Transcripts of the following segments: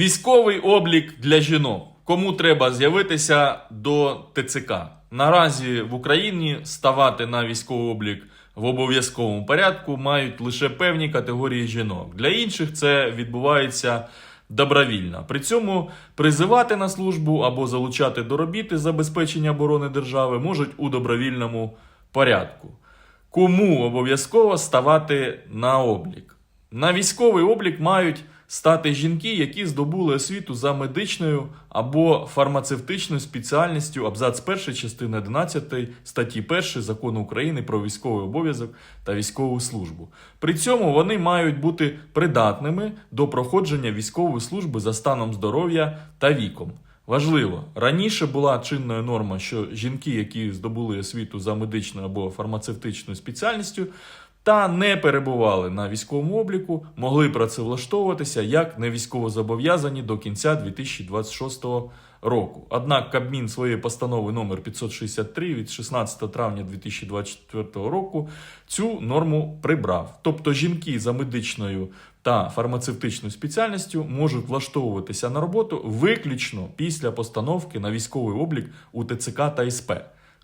Військовий облік для жінок. Кому треба з'явитися до ТЦК? Наразі в Україні ставати на військовий облік в обов'язковому порядку мають лише певні категорії жінок. Для інших це відбувається добровільно. При цьому призивати на службу або залучати до робіт забезпечення оборони держави можуть у добровільному порядку. Кому обов'язково ставати на облік? На військовий облік мають стати жінки, які здобули освіту за медичною або фармацевтичною спеціальністю абзац 1 частини 11 статті 1 закону України про військовий обов'язок та військову службу. При цьому вони мають бути придатними до проходження військової служби за станом здоров'я та віком. Важливо, раніше була чинною норма, що жінки, які здобули освіту за медичною або фармацевтичною спеціальністю, та не перебували на військовому обліку, могли працевлаштовуватися як невійськовозобов'язані до кінця 2026 року. Однак Кабмін своєї постанови номер 563 від 16 травня 2024 року цю норму прибрав. Тобто жінки за медичною та фармацевтичною спеціальністю можуть влаштовуватися на роботу виключно після постановки на військовий облік у ТЦК та СП.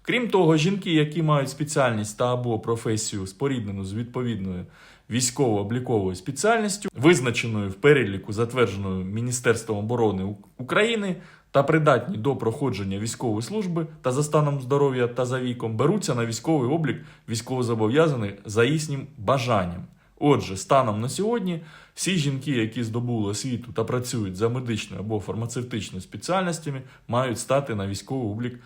Крім того, жінки, які мають спеціальність та або професію споріднену з відповідною військово-обліковою спеціальністю, визначеною в переліку, затвердженою Міністерством оборони України, та придатні до проходження військової служби та за станом здоров'я та за віком, беруться на військовий облік військовозобов'язаних за їхнім бажанням. Отже, станом на сьогодні всі жінки, які здобули освіту та працюють за медичною або фармацевтичною спеціальностями, мають стати на військовий облік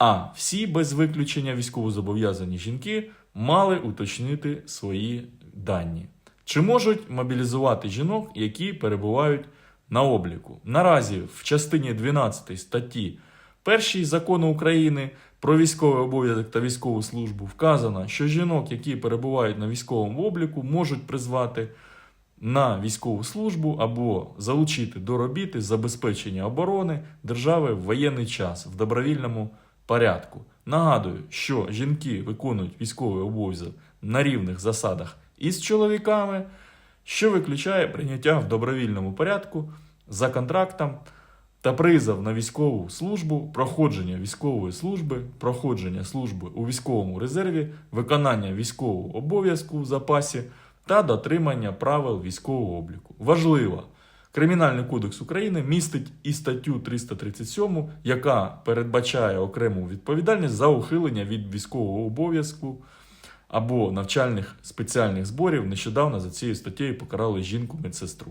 а всі без виключення військовозобов'язані жінки мали уточнити свої дані. Чи можуть мобілізувати жінок, які перебувають на обліку? Наразі в частині 12 статті 1 закону України про військовий обов'язок та військову службу вказано, що жінок, які перебувають на військовому обліку, можуть призвати на військову службу або залучити до робіти забезпечення оборони держави в воєнний час в добровільному порядку. Нагадую, що жінки виконують військовий обов'язок на рівних засадах із чоловіками, що виключає прийняття в добровільному порядку за контрактом та призов на військову службу, проходження військової служби, проходження служби у військовому резерві, виконання військового обов'язку в запасі та дотримання правил військового обліку. Важливо! Кримінальний кодекс України містить і статтю 337, яка передбачає окрему відповідальність за ухилення від військового обов'язку або навчальних спеціальних зборів. Нещодавно за цією статтею покарали жінку медсестру.